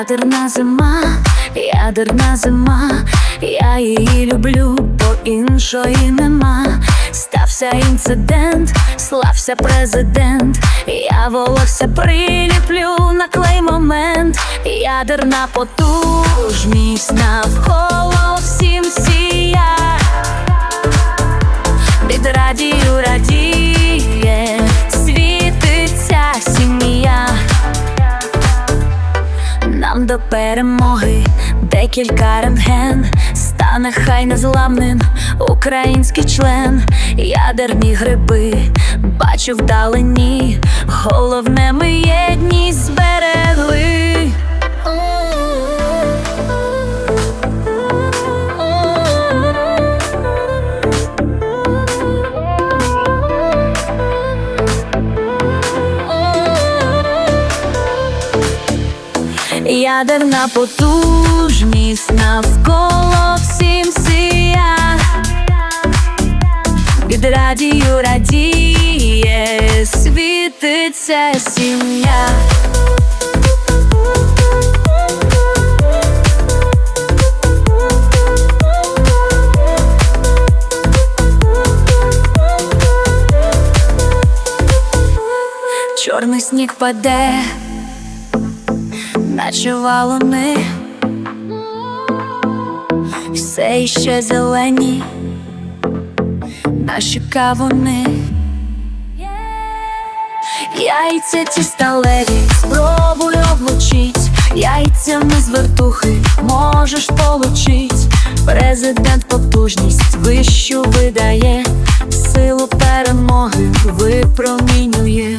Ядерна зима, ядерна зима, я її люблю, бо іншої нема. Стався інцидент, слався президент, я волосся приліплю на клей момент, ядерна потужність навколо всім сія. До перемоги. Декілька рентген стане хай незламним. Український член, ядерні гриби, бачу вдалині, головне Ядерна потужність навколо всім сія Від радію радіє, світиться сім'я. Чорний сніг паде наче валуни, все іще зелені, наші кавуни, яйця ті сталеві, спробуй облучить, яйцями з вертухи можеш получить. Президент потужність вищу видає, силу перемоги випромінює.